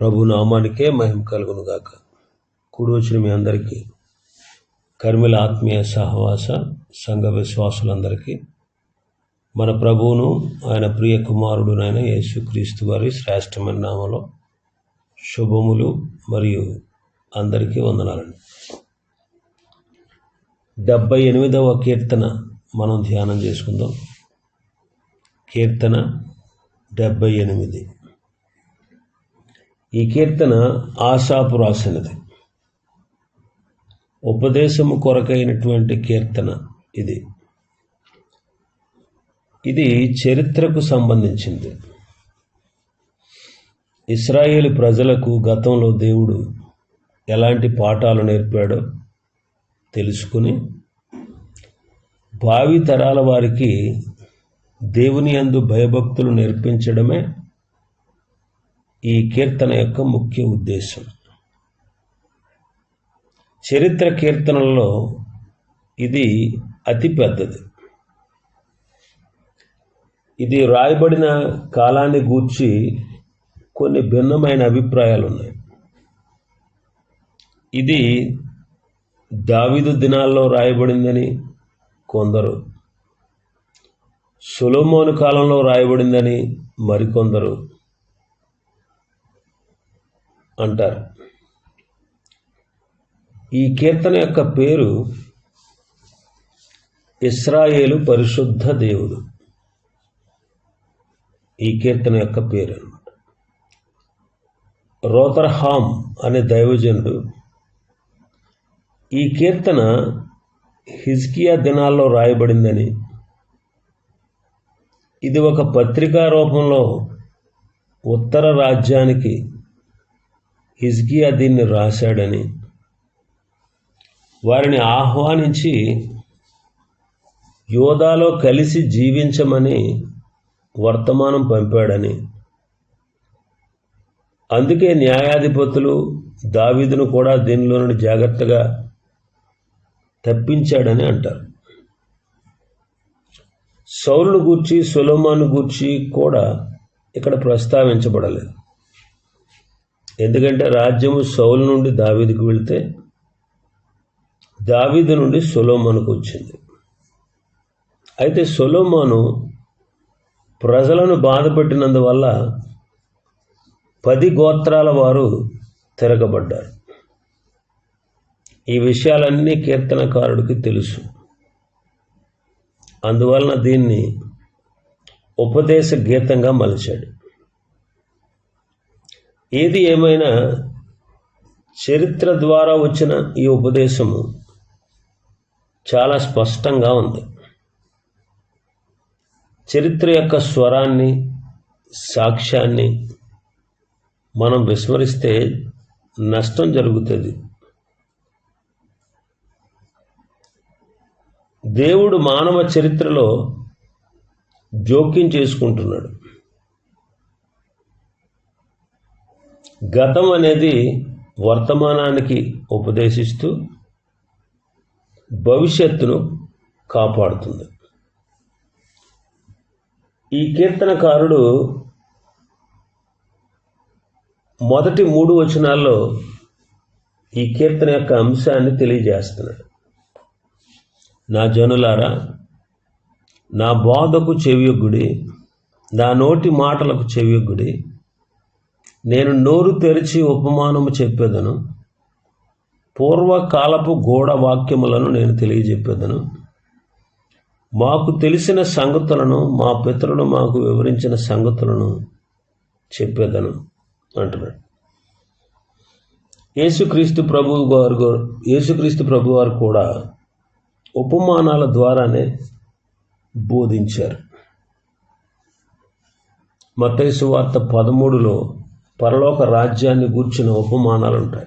ప్రభు నామానికే మహిమ కలుగును గాక కూడి వచ్చిన మీ అందరికీ కర్మిల ఆత్మీయ సహవాస సంఘ విశ్వాసులందరికీ మన ప్రభువును ఆయన ప్రియ కుమారుడునైన యేసుక్రీస్తు వారి శ్రేష్టమైన నామలో శుభములు మరియు అందరికీ వందనాలండి. డెబ్బై ఎనిమిదవ కీర్తన మనం ధ్యానం చేసుకుందాం. కీర్తన డెబ్బై ఎనిమిది. ఈ కీర్తన ఆశాపు రాసినది. ఉపదేశము కొరకైనటువంటి కీర్తన ఇది. ఇది చరిత్రకు సంబంధించింది. ఇస్రాయేల్ ప్రజలకు గతంలో దేవుడు ఎలాంటి పాఠాలు నేర్పాడో తెలుసుకుని భావి తరాల వారికి దేవుని అందు భయభక్తులు నేర్పించడమే ఈ కీర్తన యొక్క ముఖ్య ఉద్దేశం. చరిత్ర కీర్తనల్లో ఇది అతి పెద్దది. ఇది రాయబడిన కాలాన్ని గూర్చి కొన్ని భిన్నమైన అభిప్రాయాలు ఉన్నాయి ఇది దావిదు దినాల్లో రాయబడిందని కొందరు సులోమోను కాలంలో రాయబడిందని మరికొందరు అంటారు. ఈ కీర్తన యొక్క పేరు ఇస్రాయేలు పరిశుద్ధ దేవుడు. ఈ కీర్తన యొక్క పేరు అనమాట రోతర్హామ్ అనే దైవజనుడు ఈ కీర్తన హిజ్కియా దినాల్లో రాయబడిందని ఇది ఒక పత్రికా రూపంలో ఉత్తర రాజ్యానికి హిజ్గియా దీన్ని రాశాడని. వారిని ఆహ్వానించి యోధాలో కలిసి జీవించమని వర్తమానం పంపాడని. అందుకే న్యాయాధిపతులు దావీదును కూడా దీనిలో నుండి జాగ్రత్తగా తప్పించాడని అంటారు. సౌలును గూర్చి సులోమాను గూర్చి కూడా ఇక్కడ ప్రస్తావించబడలేదు. ఎందుకంటే రాజ్యము సౌలు నుండి దావీదుకు వెళ్తే దావీదు నుండి సొలోమానుకు వచ్చింది. అయితే సొలోమోను ప్రజలను బాధపెట్టినందువల్ల పది గోత్రాల వారు తిరగబడ్డారు. ఈ విషయాలన్నీ కీర్తనకారుడికి తెలుసు. అందువలన దీన్ని ఉపదేశ గీతంగా మలిచాడు. ఏది ఏమైనా చరిత్ర ద్వారా వచ్చిన ఈ ఉపదేశము చాలా స్పష్టంగా ఉంది. చరిత్ర యొక్క స్వరాన్ని సాక్ష్యాన్ని మనం విస్మరిస్తే నష్టం జరుగుతుంది. దేవుడు మానవ చరిత్రలో జోక్యం చేసుకుంటున్నాడు. గతం అనేది వర్తమానానికి ఉపదేశిస్తూ భవిష్యత్తును కాపాడుతుంది. ఈ కీర్తనకారుడు మొదటి మూడు వచనాల్లో ఈ కీర్తన యొక్క అంశాన్ని తెలియజేస్తున్నాడు. నా జనులారా నా బోధకు చెవియొగ్గుడి నా నోటి మాటలకు చెవియొగ్గుడి నేను నోరు తెరిచి ఉపమానము చెప్పేదను. పూర్వకాలపు గోడ వాక్యములను నేను తెలియజెప్పేదను. మాకు తెలిసిన సంగతులను మా పితరులు మాకు వివరించిన సంగతులను చెప్పేదను అంటున్నాడు. యేసుక్రీస్తు ప్రభు గారు యేసుక్రీస్తు ప్రభు వారు కూడా ఉపమానాల ద్వారానే బోధించారు. మతేసు వార్త పదమూడులో పరలోక రాజ్యాన్ని గూర్చిన ఉపమానాలు ఉంటాయి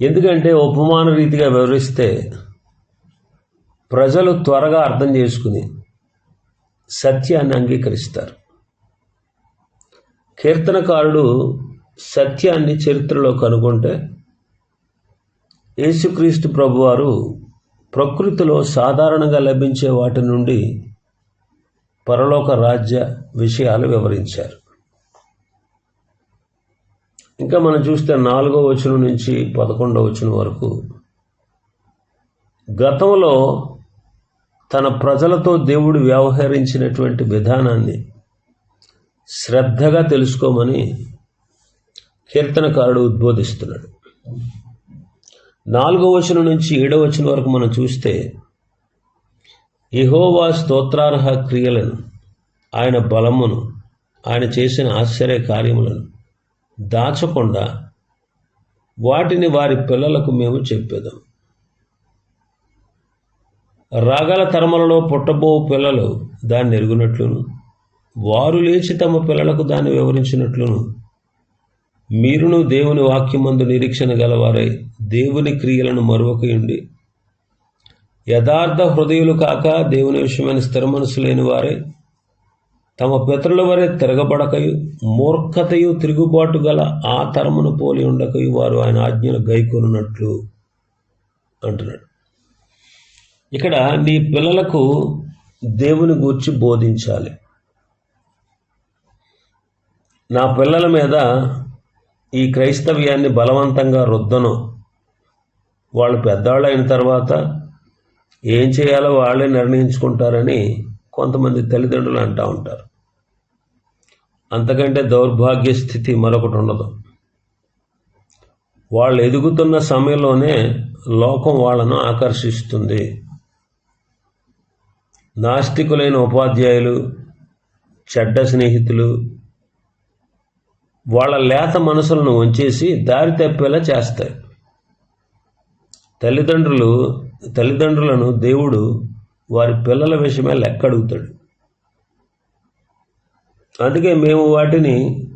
ఎందుకంటే ఉపమాన రీతిగా వివరిస్తే ప్రజలు త్వరగా అర్థం చేసుకుని సత్యాన్ని అంగీకరిస్తారు. కీర్తనకారుడు సత్యాన్ని చరిత్రలో కనుగొంటే యేసుక్రీస్తు ప్రభువారు ప్రకృతిలో సాధారణంగా లభించే వాటి నుండి పరలోక రాజ్య విషయాలు వివరించారు. ఇంకా మనం చూస్తే నాలుగో వచనం నుంచి పదకొండవ వచనం వరకు గతంలో తన ప్రజలతో దేవుడు వ్యవహరించినటువంటి విధానాన్ని శ్రద్ధగా తెలుసుకోమని కీర్తనకారుడు ఉద్బోధిస్తున్నాడు. నాలుగో వచనం నుంచి ఏడో వచనం వరకు మనం చూస్తే ఇహోవా స్తోత్రార్హ క్రియలను ఆయన బలమును ఆయన చేసిన ఆశ్చర్య కార్యములను దాచకుండా వాటిని వారి పిల్లలకు మేము చెప్పేదాం. రాగల తరమలలో పుట్టబో పిల్లలు దాన్ని ఎరుగునట్లును వారు లేచి తమ పిల్లలకు దాన్ని వివరించినట్లును. మీరును దేవుని వాక్యమందు నిరీక్షణ గలవారై దేవుని క్రియలను మరొకయుండి యథార్థ హృదయులు కాక దేవుని విషయమైన స్థిర మనసు లేని వారే తమ పితరుల వరే తిరగబడకయు మూర్ఖతయు తిరుగుబాటు గల ఆ తరమును పోలి ఉండకయు వారు ఆయన ఆజ్ఞను గైకొనున్నట్లు అంటున్నాడు. ఇక్కడ నీ పిల్లలకు దేవుని గూర్చి బోధించాలి. నా పిల్లల మీద ఈ క్రైస్తవ్యాన్ని బలవంతంగా రుద్దను. వాళ్ళు పెద్దవాళ్ళు అయిన తర్వాత ఏం చేయాలో వాళ్ళే నిర్ణయించుకుంటారని కొంతమంది తల్లిదండ్రులు అంటూ ఉంటారు. అంతకంటే దౌర్భాగ్య స్థితి మరొకటి ఉండదు. వాళ్ళు ఎదుగుతున్న సమయంలోనే లోకం వాళ్ళను ఆకర్షిస్తుంది. నాస్తికులైన ఉపాధ్యాయులు చెడ్డ స్నేహితులు వాళ్ళ లేత మనసులను వంచేసి దారి తప్పేలా చేస్తాయి. తల్లిదండ్రులు తల్లిదండ్రులను దేవుడు వారి పిల్లల విషయమే లెక్క అడుగుతాడు. అందుకే మేము వాటిని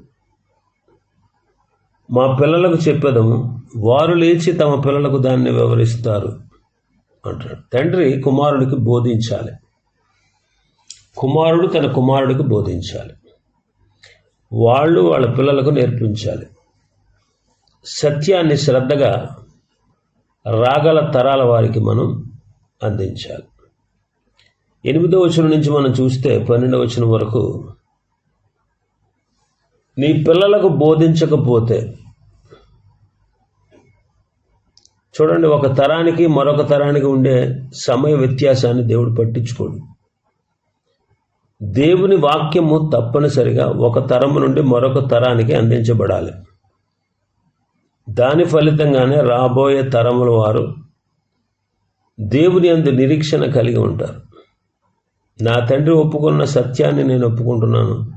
మా పిల్లలకు చెప్పేదాము వారు లేచి తమ పిల్లలకు దాన్ని వివరిస్తారు అంటాడు. తండ్రి కుమారుడికి బోధించాలి. కుమారుడు తన కుమారుడికి బోధించాలి. వాళ్ళు వాళ్ళ పిల్లలకు నేర్పించాలి. సత్యాన్ని శ్రద్ధగా రాగల తరాల వారికి మనం అందించాలి. ఎనిమిదో వచనం నుంచి మనం చూస్తే పన్నెండవ వచనం వరకు నీ పిల్లలకు బోధించకపోతే చూడండి ఒక తరానికి మరొక తరానికి ఉండే సమయ వ్యత్యాసాన్ని దేవుడు పట్టించుకోడు. దేవుని వాక్యము తప్పనిసరిగా ఒక తరము నుండి మరొక తరానికి అందించబడాలి. దాని ఫలితంగానే రాబోయే తరముల వారు దేవుని అందు నిరీక్షణ కలిగి ఉంటారు. నా తండ్రి ఒప్పుకున్న సత్యాన్ని నేను ఒప్పుకుంటున్నాను.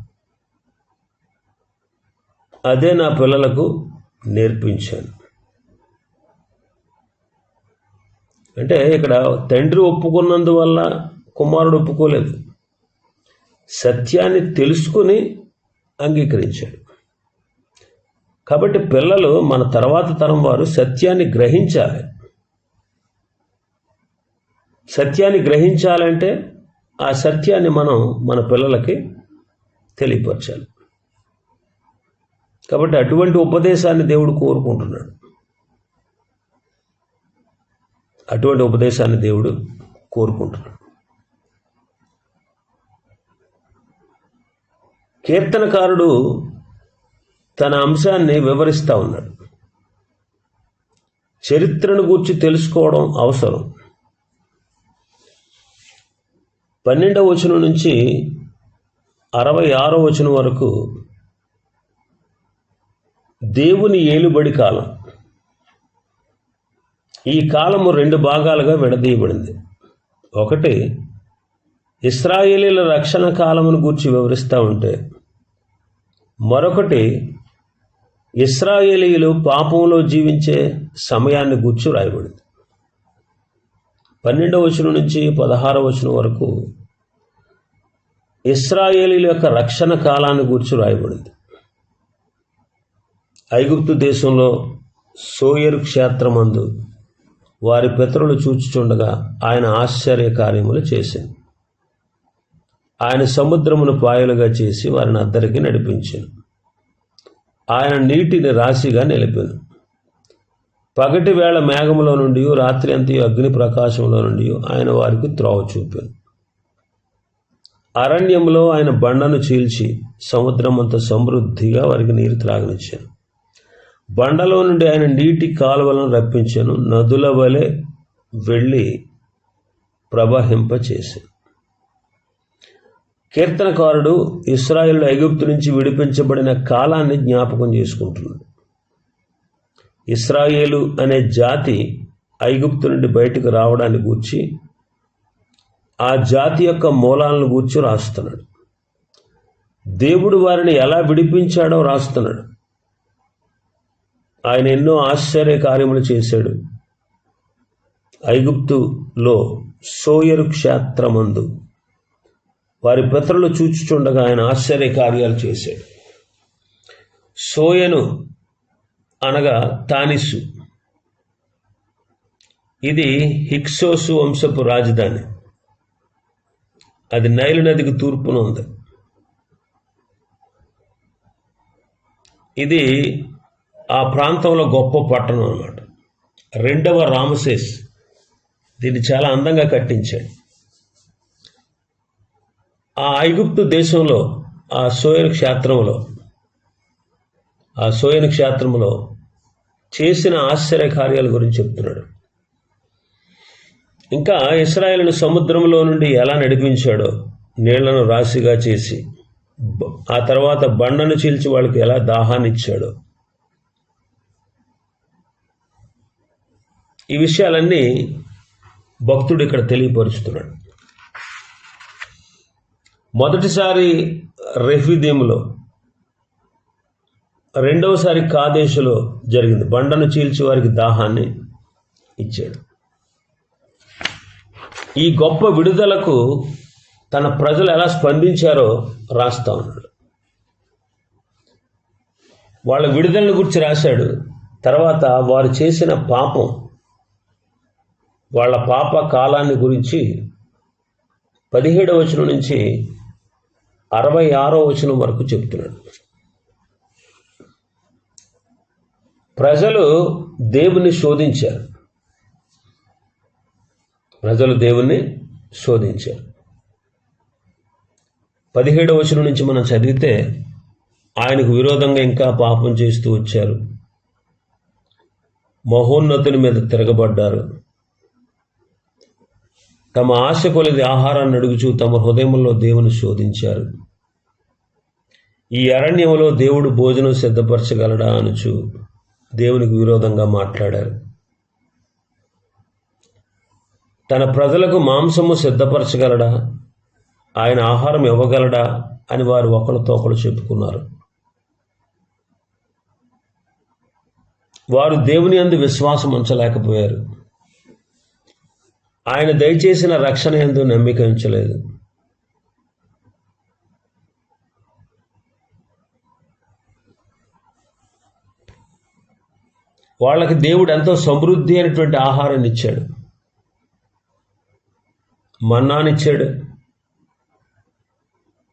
అదే నా పిల్లలకు నేర్పించాను. అంటే ఇక్కడ తండ్రి ఒప్పుకున్నందువల్ల కుమారుడు ఒప్పుకోలేదు. సత్యాన్ని తెలుసుకుని అంగీకరించాడు. కాబట్టి పిల్లలు మన తర్వాత తరం వారు సత్యాన్ని గ్రహించాలి. సత్యాన్ని గ్రహించాలంటే ఆ సత్యాన్ని మనం మన పిల్లలకి తెలియపరచాలి. కాబట్టి అటువంటి ఉపదేశాన్ని దేవుడు కోరుకుంటున్నాడు. అటువంటి ఉపదేశాన్ని దేవుడు కోరుకుంటున్నాడు. కీర్తనకారుడు తన అంశాన్ని వివరిస్తూ ఉన్నాడు. చరిత్రను గూర్చి తెలుసుకోవడం అవసరం. పన్నెండవ వచనం నుంచి అరవై ఆరో వచనం వరకు దేవుని ఏలుబడి కాలం. ఈ కాలము రెండు భాగాలుగా విడదీయబడింది. ఒకటి ఇస్రాయేలీల రక్షణ కాలమును గూర్చి వివరిస్తూ ఉంటే మరొకటి ఇస్రాయేలీలు పాపంలో జీవించే సమయాన్ని గూర్చి రాయబడింది పన్నెండవ వచనం నుంచి పదహారవ వచనం వరకు ఇస్రాయేలీల యొక్క రక్షణ కాలాన్ని గూర్చి రాయబడింది ఐగుప్తు దేశంలో సోయరు క్షేత్రమందు వారి పితరులు చూచుచుండగా ఆయన ఆశ్చర్య కార్యములు చేసింది ఆయన సముద్రమును పాయలుగా చేసి వారిని అద్దరికి నడిపించాను ఆయన నీటిని రాశిగా నిలిపాను పగటి వేళ మేఘములో నుండి రాత్రి అంతయు అగ్ని ప్రకాశంలో నుండి ఆయన వారికి త్రోవ చూపాను అరణ్యంలో ఆయన బండను చీల్చి సముద్రం అంత సమృద్ధిగా వారికి నీరు త్రాగనిచ్చాను. బండలో నుండి ఆయన నీటి కాలువలను రప్పించాను. నదుల వలె వెళ్ళి ప్రవహింపచేసి కీర్తనకారుడు ఇస్రాయిల్ ఐగుప్తు నుంచి విడిపించబడిన కాలాన్ని జ్ఞాపకం చేసుకుంటున్నాడు. ఇస్రాయేలు అనే జాతి ఐగుప్తు నుండి బయటకు రావడానికి గూర్చి ఆ జాతి యొక్క మూలాలను గూర్చి రాస్తున్నాడు. దేవుడు వారిని ఎలా విడిపించాడో రాస్తున్నాడు. ఆయన ఎన్నో ఆశ్చర్య కార్యములు చేశాడు. ఐగుప్తులో సోయరు క్షేత్రమందు వారి పితరులు చూచుచుండగా ఆయన ఆశ్చర్య కార్యాలు చేశాడు. సోయను అనగా తానిస్సు. ఇది హిక్సోసు వంశపు రాజధాని. అది నైలు నదికి తూర్పున ఉంది. ఇది ఆ ప్రాంతంలో గొప్ప పట్టణం అన్నమాట. రెండవ రామసేస్ దీన్ని చాలా అందంగా కట్టించాడు. ఆ ఐగుప్తు దేశంలో ఆ సోయన్ క్షేత్రంలో ఆ సోయన్ క్షేత్రంలో చేసిన ఆశ్చర్య కార్యాల గురించి చెప్తున్నాడు. ఇంకా ఇస్రాయల్ను సముద్రంలో నుండి ఎలా నడిపించాడో నీళ్ళను రాశిగా చేసి ఆ తర్వాత బండను చీల్చి వాళ్ళకి ఎలా దాహాన్ని ఇచ్చాడో. ఈ విషయాలన్నీ భక్తుడు ఇక్కడ తెలియపరుస్తున్నాడు. మొదటిసారి రెఫిదీములో రెండవసారి కాదేశులో జరిగింది. బండను చీల్చి వారికి దాహాన్ని ఇచ్చాడు. ఈ గొప్ప విడుదలకు తన ప్రజలు ఎలా స్పందించారో రాస్తా ఉన్నాడు. వాళ్ళ విడుదలను గురించి రాశాడు. తర్వాత వారు చేసిన పాపం వాళ్ళ పాప కాలాన్ని గురించి పదిహేడవ వచనం నుంచి అరవై ఆరో వచనం వరకు చెప్తున్నాడు. ప్రజలు దేవుని శోధించారు. ప్రజలు దేవుణ్ణి శోధించారు. పదిహేడవ వచనం నుంచి మనం చదివితే ఆయనకు విరోధంగా ఇంకా పాపం చేస్తూ వచ్చారు. మహోన్నతుని మీద తిరగబడ్డారు. తమ ఆశ కొలిది ఆహారాన్ని అడుగుచూ తమ హృదయంలో దేవుని శోధించారు. ఈ అరణ్యంలో దేవుడు భోజనం సిద్ధపరచగలడా అనుచు దేవునికి విరోధంగా మాట్లాడారు. తన ప్రజలకు మాంసము సిద్ధపరచగలడా? ఆయన ఆహారం ఇవ్వగలడా? అని వారు ఒకరితో ఒకరు చెప్పుకున్నారు. వారు దేవుని అందు విశ్వాసం ఉంచలేకపోయారు. ఆయన దయచేసిన రక్షణ ఎందు నమ్మిక ఉంచలేదు. వాళ్ళకి దేవుడు ఎంతో సమృద్ధి అయినటువంటి ఆహారాన్ని ఇచ్చాడు. మన్నానిచ్చాడు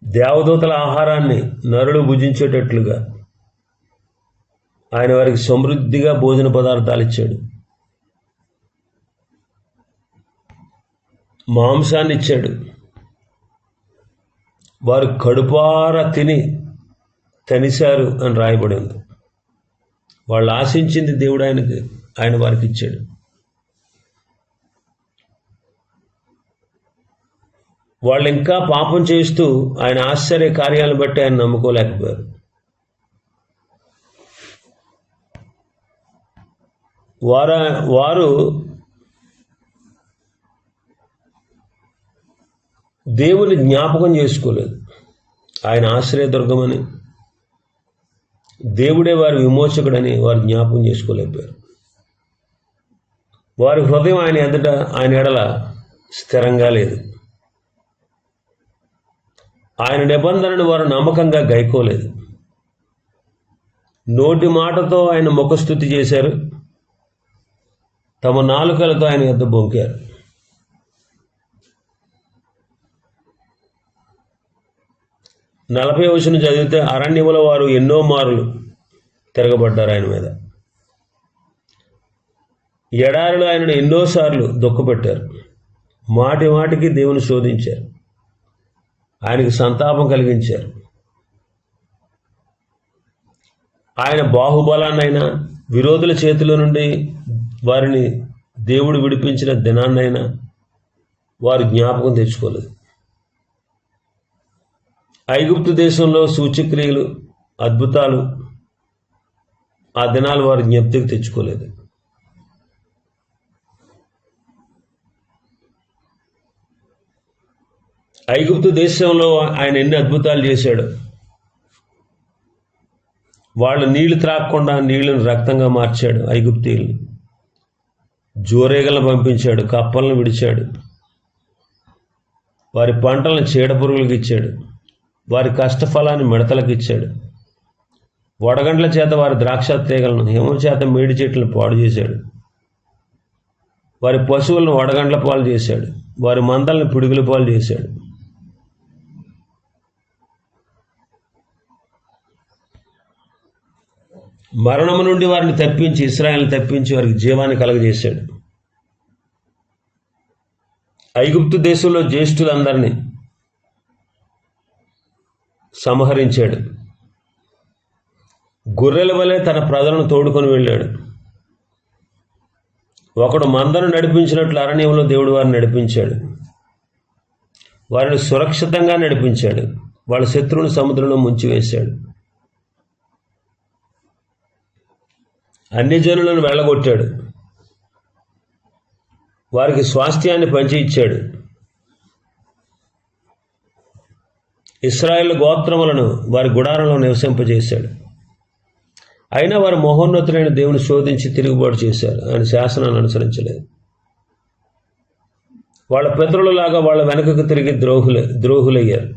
దేవదూతల ఆహారాన్ని నరులు భుజించేటట్లుగా ఆయన వారికి సమృద్ధిగా భోజన పదార్థాలు ఇచ్చాడు. మాంసాన్ని ఇచ్చాడు వారు కడుపార తిని తనిశారు అని రాయబడి ఉంది. వాళ్ళు ఆశించింది దేవుడు ఆయనకి ఆయన వారికి ఇచ్చాడు. వాళ్ళు ఇంకా పాపం చేస్తూ ఆయన ఆశ్చర్య కార్యాలను బట్టి ఆయన నమ్ముకోలేకపోయారు. వార వారు దేవుని జ్ఞాపకం చేసుకోలేదు. ఆయన ఆశ్రయదుర్గమని దేవుడే వారి విమోచకుడని వారు జ్ఞాపకం చేసుకోలేకపోయారు. వారి హృదయం ఆయన ఎదుట ఆయన ఎడల స్థిరంగా లేదు. ఆయన నిబంధనను వారు నమ్మకంగా గైకోలేదు. నోటి మాటతో ఆయన ముఖస్థుతి చేశారు. తమ నాలుకలతో ఆయన యొద్ద బొంకారు. నలభై వచనం చదివితే అరణ్యముల వారు ఎన్నో మారులు తిరగబడ్డారు ఆయన మీద. ఎడారులు ఆయనను ఎన్నోసార్లు దుఃఖపెట్టారు మాటి మాటికి దేవుని శోధించారు. ఆయనకు సంతాపం కలిగించారు. ఆయన బాహుబలాన్నైనా విరోధుల చేతిలో నుండి వారిని దేవుడు విడిపించిన దినాన్నైనా వారు జ్ఞాపకం తెచ్చుకోలేదు. ఐగుప్తు దేశంలో సూచక్రియలు అద్భుతాలు ఆ దినాలు వారు జ్ఞప్తికి తెచ్చుకోలేదు. ఐగుప్తు దేశంలో ఆయన ఎన్ని అద్భుతాలు చేశాడు. వాళ్ళు నీళ్ళు త్రాగకుండా నీళ్ళను రక్తంగా మార్చాడు ఐగుప్తీయుల్ని జోరేగలను పంపించాడు కప్పలను విడిచాడు. వారి పంటలను చీడపురుగులకు ఇచ్చాడు. వారి కష్టఫలాన్ని మిడతలకు ఇచ్చాడు. వడగండ్ల చేత వారి ద్రాక్ష తీగలను హిమం చేత మేడి చెట్లను పాడు చేశాడు. వారి పశువులను వడగండ్ల పాలు చేశాడు. వారి మందలను పిడుగుల పాలు చేశాడు. మరణము నుండి వారిని తప్పించి ఇస్రాయల్ని తప్పించి వారికి జీవాన్ని కలగజేశాడు. ఐగుప్తు దేశంలో జ్యేష్ఠులందరినీ సంహరించాడు. గొర్రెల వలె తన ప్రజలను తోడుకొని వెళ్ళాడు. ఒకడు మందను నడిపించినట్లు అరణ్యంలో దేవుడు వారిని నడిపించాడు. వారిని సురక్షితంగా నడిపించాడు. వాళ్ళ శత్రువుని సముద్రంలో ముంచివేశాడు. అన్ని జనులను వెళ్ళగొట్టాడు. వారికి స్వాస్థ్యాన్ని పంచి ఇచ్చాడు ఇస్రాయేల్ గోత్రములను వారి గుడారంలో నివసింపజేశాడు. అయినా వారు మహోన్నతులైన దేవుని శోధించి తిరుగుబాటు చేశారు. ఆయన శాసనాన్ని అనుసరించలేదు. వాళ్ళ పితరులలాగా వాళ్ళ వెనుకకు తిరిగి ద్రోహులే ద్రోహులయ్యారు.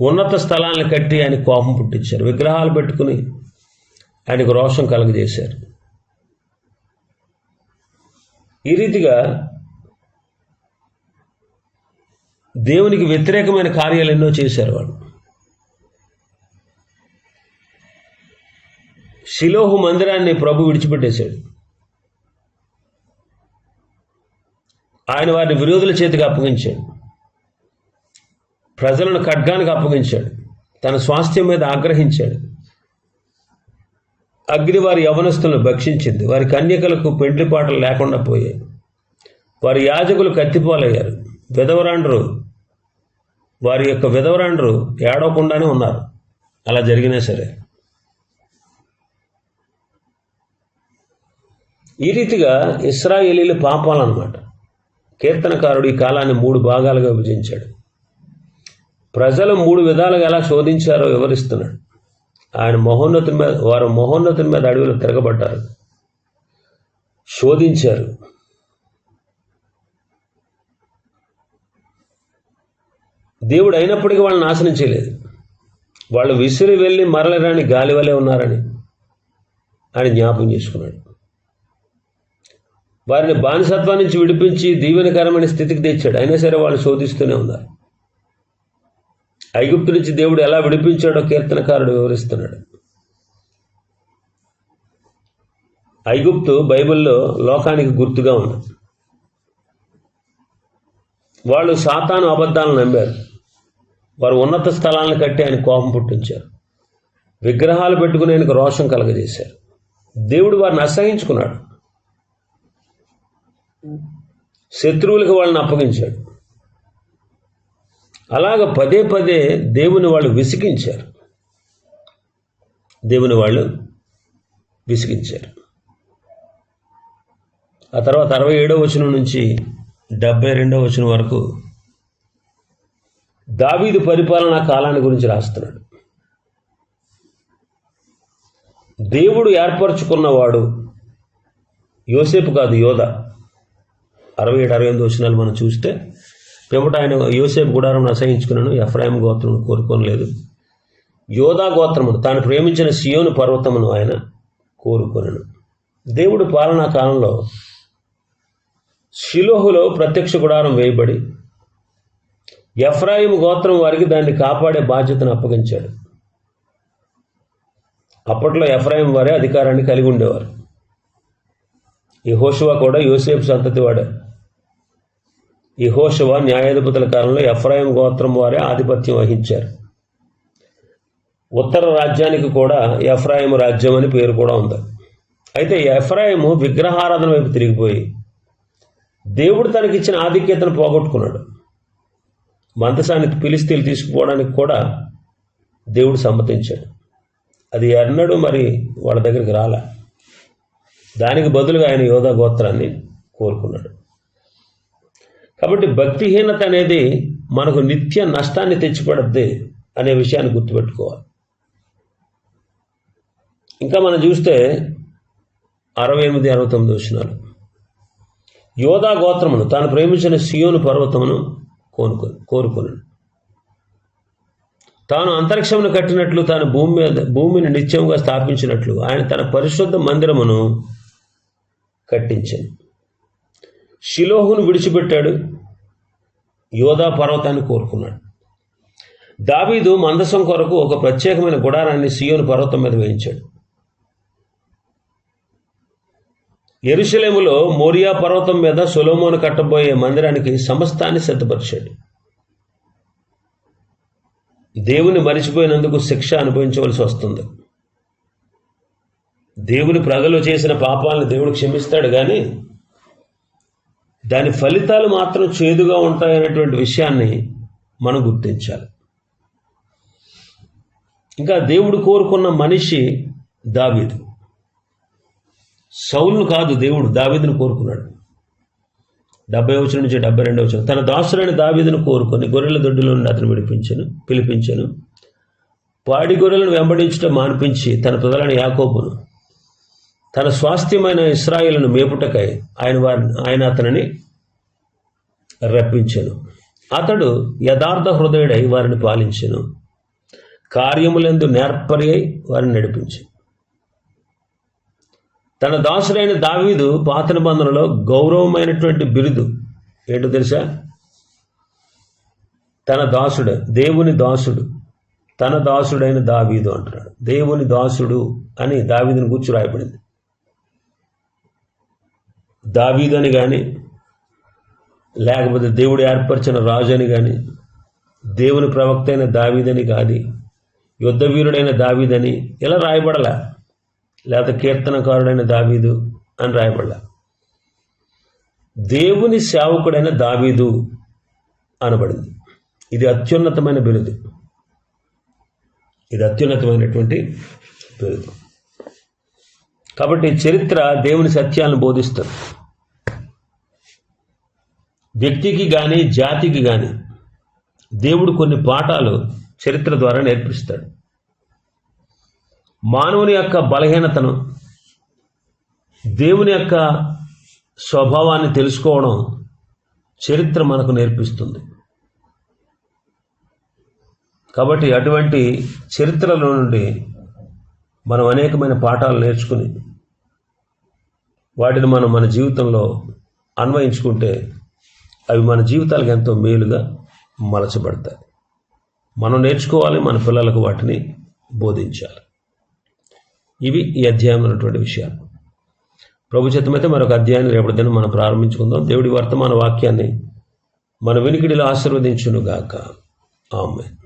ఉన్నత స్థలాలను కట్టి ఆయన కోపం పుట్టించారు. విగ్రహాలు పెట్టుకుని ఆయనకు రోషం కలగజేశారు. ఈ రీతిగా దేవునికి వ్యతిరేకమైన కార్యాలు ఎన్నో చేశారు వాళ్ళు. శిలోహు మందిరాన్ని ప్రభు విడిచిపెట్టేశాడు. ఆయన వారిని విరోధుల చేతికి అప్పగించాడు. ప్రజలను ఖడ్గానికి అప్పగించాడు. తన స్వాస్థ్యం మీద ఆగ్రహించాడు. అగ్ని వారి యవనస్తులను భక్షించింది. వారి కన్యకలకు పెండ్లి పాటలు లేకుండా పోయాయి. వారి యాజకులు కత్తిపోలయ్యారు. విధవరాండ్రు వారి యొక్క విధవరాండ్రు ఏడవకుండానే ఉన్నారు. అలా జరిగినా సరే. ఈ రీతిగా ఇస్రాయేలీల పాపాలన్నమాట. కీర్తనకారుడు ఈ కాలాన్ని మూడు భాగాలుగా విభజించాడు. ప్రజలు మూడు విధాలుగా ఎలా శోధించారో వివరిస్తున్నాడు. ఆయన మహోన్నతుని మీద వారు మహోన్నతుని మీద అడవిలో తిరగబడ్డారు. శోధించారు. దేవుడు అయినప్పటికీ వాళ్ళని నాశనం చేయలేదు. వాళ్ళు విసిరి వెళ్ళి మరలరాని గాలి వలె ఉన్నారని ఆయన జ్ఞాపకం చేసుకున్నాడు. వారిని బానిసత్వం నుంచి విడిపించి దీవెనకరమైన స్థితికి తెచ్చాడు. అయినా సరే వాళ్ళు శోధిస్తూనే ఉన్నారు. ఐగుప్తు నుంచి దేవుడు ఎలా విడిపించాడో కీర్తనకారుడు వివరిస్తున్నాడు. ఐగుప్తు బైబిల్లో లోకానికి గుర్తుగా ఉంది వాళ్ళు సాతాను అబద్ధాలను నమ్మారు. వారు ఉన్నత స్థలాలను కట్టి ఆయన కోపం పుట్టించారు. విగ్రహాలు పెట్టుకుని ఆయనకు రోషం కలగజేశారు. దేవుడు వారిని అసహించుకున్నాడు. శత్రువులకు వాళ్ళని అప్పగించాడు. అలాగ పదే పదే దేవుని వాళ్ళు విసిగించారు. దేవుని వాళ్ళు విసిగించారు. ఆ తర్వాత అరవై ఏడవ వచనం నుంచి డెబ్బై రెండవ వచనం వరకు దావీదు పరిపాలనా కాలాన్ని గురించి రాస్తున్నాడు. దేవుడు ఏర్పరచుకున్నవాడు యోసేపు కాదు యోధ అరవై ఏడు అరవై ఎనిమిది వచ్చినాలు మనం చూస్తే పిమ్మట ఆయన యోసేపు గుడారం అసహించుకున్నాను ఎఫ్రాయిం గోత్రం కోరుకోనలేదు. యోధా గోత్రమును తాను ప్రేమించిన సియోను పర్వతమును ఆయన కోరుకొనను. దేవుడు పాలనా కాలంలో షిలోహులో ప్రత్యక్ష గుడారం వేయబడి ఎఫ్రాయిం గోత్రం వారికి దాన్ని కాపాడే బాధ్యతను అప్పగించాడు. అప్పట్లో ఎఫ్రాయిం వారే అధికారాన్ని కలిగి ఉండేవారు. ఈ హోషువా కూడా యూసేఫ్ సంతతి వాడే. ఈ హోషువా న్యాయాధిపతుల కాలంలో ఎఫ్రాయిం గోత్రం వారే ఆధిపత్యం వహించారు. ఉత్తర రాజ్యానికి కూడా ఎఫ్రాయిం రాజ్యం అని పేరు కూడా ఉంది. అయితే ఎఫ్రాయిము విగ్రహారాధన వైపు తిరిగిపోయి దేవుడు తనకిచ్చిన ఆధిక్యతను పోగొట్టుకున్నాడు. మందసాన్ని పిలిస్తీలు తీసుకుపోవడానికి కూడా దేవుడు సమ్మతించాడు. అది ఎన్నడూ మరి వాళ్ళ దగ్గరికి రాలా. దానికి బదులుగా ఆయన యోధా గోత్రాన్ని కోరుకున్నాడు. కాబట్టి భక్తిహీనత అనేది మనకు నిత్య నష్టాన్ని తెచ్చిపడద్ది అనే విషయాన్ని గుర్తుపెట్టుకోవాలి. ఇంకా మనం చూస్తే అరవై ఎనిమిది అరవై తొమ్మిది వచ్చినాలు యోధా గోత్రమును తాను ప్రేమించిన సియోను పర్వతమును కోనుకొని కోరుకున్నాడు తాను అంతరిక్షమును కట్టినట్లు తాను భూమి మీద భూమిని నిత్యంగా స్థాపించినట్లు ఆయన తన పరిశుద్ధ మందిరమును కట్టించాను. షిలోహును విడిచిపెట్టాడు. యోధా పర్వతాన్ని కోరుకున్నాడు. దావీదు మందసం కొరకు ఒక ప్రత్యేకమైన గుడారాన్ని సియోను పర్వతం మీద వేయించాడు. ఎరుసలేములో మోరియా పర్వతం మీద సొలోమోను కట్టబోయే మందిరానికి సమస్తాన్ని సిద్ధపరిచాడు. దేవుని మరిచిపోయినందుకు శిక్ష అనుభవించవలసి వస్తుంది. దేవుని ప్రజలు చేసిన పాపాలను దేవుడు క్షమిస్తాడు కానీ దాని ఫలితాలు మాత్రం చేదుగా ఉంటాయనేటువంటి విషయాన్ని మనం గుర్తించాలి. ఇంకా దేవుడు కోరుకున్న మనిషి దావీదు. సౌలును కాదు దేవుడు దావీదును కోరుకున్నాడు. డెబ్బై వచ్చిన నుంచి డెబ్బై రెండవ వచ్చిన తన దాసుడైన దావీదును కోరుకొని గొర్రెల దొడ్డిలో నుండి అతను విడిపించను పిలిపించను. పాడి గొర్రెలను వెంబడించడం మానిపించి తన ప్రజలైన యాకోబును తన స్వాస్థ్యమైన ఇస్రాయిలను మేపుటకై ఆయన వారిని ఆయన అతనిని రప్పించాను. అతడు యథార్థ హృదయుడై వారిని పాలించెను. కార్యములందు నేర్పరి అయి వారిని నడిపించాను. తన దాసుడైన దావీదు పాత నిబంధనలో గౌరవమైనటువంటి బిరుదు. ఏంటో తెలుసా? తన దాసుడు దేవుని దాసుడు. తన దాసుడైన దావీదు అంటున్నాడు. దేవుని దాసుడు అని దావీదుని కూర్చు రాయబడింది. దావీదు అని కానీ లేకపోతే దేవుడు ఏర్పరిచిన రాజు అని కానీ దేవుని ప్రవక్త అయిన దావీదని కాది యుద్ధ వీరుడైన దావీదని ఇలా రాయబడలా. లేకపోతే కీర్తనకారుడైన దావీదు అని రాయబడ్డా. దేవుని సేవకుడైన దావీదు అనబడింది. ఇది అత్యున్నతమైన బిరుదు. ఇది అత్యున్నతమైనటువంటి బిరుదు. కాబట్టి చరిత్ర దేవుని సత్యాలను బోధిస్తుంది. వ్యక్తికి కానీ జాతికి కానీ దేవుడు కొన్ని పాఠాలు చరిత్ర ద్వారా నేర్పిస్తాడు. మానవుని యొక్క బలహీనతను దేవుని యొక్క స్వభావాన్ని తెలుసుకోవడం చరిత్ర మనకు నేర్పిస్తుంది. కాబట్టి అటువంటి చరిత్రలో నుండి మనం అనేకమైన పాఠాలు నేర్చుకుని వాటిని మనం మన జీవితంలో అన్వయించుకుంటే అవి మన జీవితాలకు ఎంతో మేలుగా మలచబడతాయి. మనం నేర్చుకోవాలి మన పిల్లలకు వాటిని బోధించాలి. ఇవి ఈ అధ్యాయం ఉన్నటువంటి విషయాలు. ప్రభు చిత్తమైతే మరొక అధ్యాయాన్ని రేపటి మనం ప్రారంభించుకుందాం. దేవుడి వర్తమాన వాక్యాన్ని మన వెనుకడిలో ఆశీర్వదించునుగాక. ఆమె